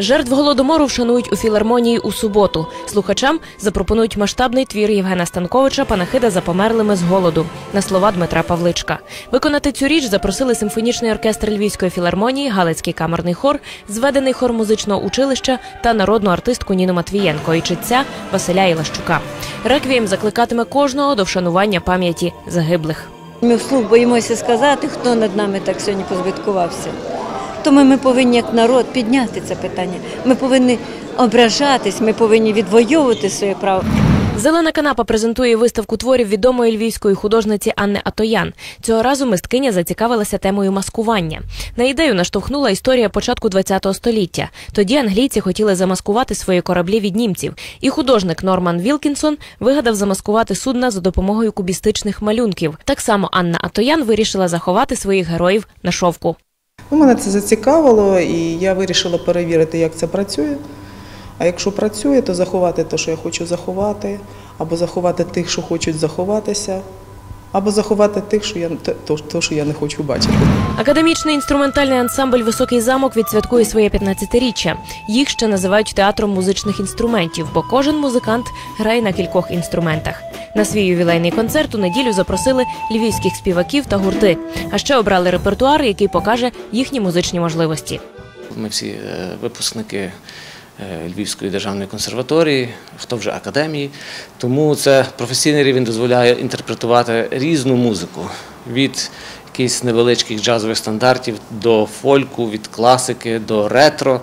Жертв голодомору вшанують у філармонії у суботу. Слухачам запропонують масштабний твір Євгена Станковича Панахида за померлими з голоду на слова Дмитра Павличка. Виконати цю річ запросили симфонічний оркестр Львівської філармонії, Галицький камерний хор, зведений хор музичного училища та народну артистку Ніну Матвієнко і читця Василя Ілащука. Реквієм закликатиме кожного до вшанування пам'яті загиблих. Ми вслух боїмося сказати, хто над нами так сьогодні позбиткувався. Тому ми повинні як народ підняти це питання. Ми повинні ображатись, ми повинні відвоювати своє право. Зелена канапа презентує виставку творів відомої львівської художниці Анни Атоян. Цього разу мисткиня зацікавилася темою маскування. На ідею наштовхнула історія початку ХХ століття. Тоді англійці хотіли замаскувати свої кораблі від німців, і художник Норман Вілкінсон вигадав замаскувати судна за допомогою кубістичних малюнків. Так само Анна Атоян вирішила заховати своїх героїв на шовку. Ну, Мене це зацікавило, і я вирішила перевірити, як це працює. А якщо працює, то заховати те, що я хочу заховати, або заховати тих, що хочуть заховатися, або заховати тих, що я то, то, що я не хочу бачити. Академічний інструментальний ансамбль Високий замок відсвяткує своє 15-річчя. Їх ще називають театром музичних інструментів, бо кожен музикант грає на кількох інструментах. На свій ювілейний концерт у неділю запросили львівських співаків та гурти. А ще обрали репертуар, який покаже їхні музичні можливості. Ми всі е, випускники Львівської державної консерваторії, хто вже академії. Тому це професійний рівень дозволяє інтерпретувати різну музику від якихось невеличких джазових стандартів до фольку, від класики до ретро.